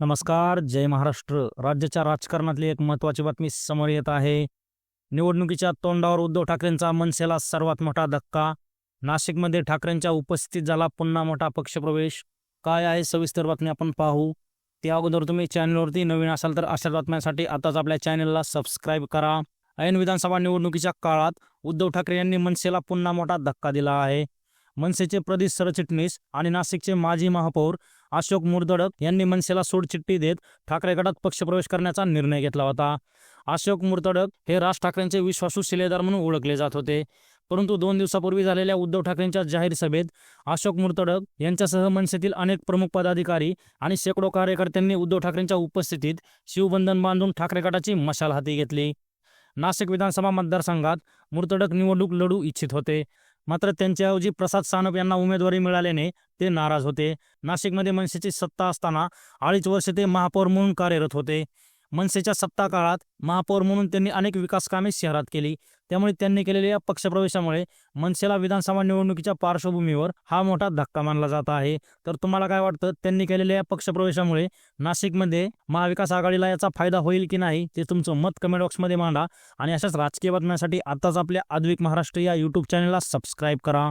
नमस्कार जय महाराष्ट्र. राज्याच्या राजकारणातली एक महत्त्वाची बातमी समोर येत आहे. निवडणुकीच्या तोंडावर उद्धव ठाकरेंचा मनसेला सर्वात मोठा धक्का. नाशिकमध्ये ठाकरेंच्या उपस्थितीत झाला पुन्हा मोठा पक्षप्रवेश. काय आहे सविस्तर बातमी आपण पाहू. त्या अगोदर तुम्ही चॅनलवरती नवीन असाल तर अशा बातम्यांसाठी आताच आपल्या चॅनलला सबस्क्राईब करा. ऐन विधानसभा निवडणुकीच्या काळात उद्धव ठाकरे यांनी मनसेला पुन्हा मोठा धक्का दिला आहे. मनसेचे प्रदेश सरचिटणीस आणि नाशिकचे माजी महापौर अशोक मुरदडक यांनी मनसेला सोडचिठ्ठी देत ठाकरे गटात पक्षप्रवेश करण्याचा निर्णय घेतला होता. अशोक मुरतडक हे राज ठाकरेंचे विश्वासू शिलेदार म्हणून ओळखले जात होते. परंतु दोन दिवसापूर्वी झालेल्या उद्धव ठाकरेंच्या जाहीर सभेत अशोक मुरतडक यांच्यासह मनसेतील अनेक प्रमुख पदाधिकारी आणि शेकडो कार्यकर्त्यांनी उद्धव ठाकरेंच्या उपस्थितीत शिवबंधन बांधून ठाकरे गटाची मशाल हाती घेतली. नाशिक विधानसभा मतदारसंघात मुरतडक निवडणूक लढू इच्छित होते. मात्र त्यांच्याऐवजी प्रसाद सानप यांना उमेदवारी मिळाल्याने ते नाराज होते. नाशिकमध्ये मनसेची सत्ता असताना अडीच वर्ष ते महापौर म्हणून कार्यरत होते. मनसेच्या सत्ता काळात महापौर म्हणून त्यांनी अनेक विकास कामे शहरात केली. त्यामुळे त्यांनी केलेल्या या पक्षप्रवेशामुळे मनसेला विधानसभा निवडणुकीच्या पार्श्वभूमीवर हा मोठा धक्का मानला जात आहे. तर तुम्हाला काय वाटतं? त्यांनी केलेल्या या पक्षप्रवेशामुळे नाशिकमध्ये महाविकास आघाडीला याचा फायदा होईल की नाही? ते तुमचं मत कमेंट बॉक्समध्ये मांडा आणि अशाच राजकीय बातम्यांसाठी आताच आपल्या आद्विक महाराष्ट्र या यूट्यूब चॅनलला सबस्क्राईब करा.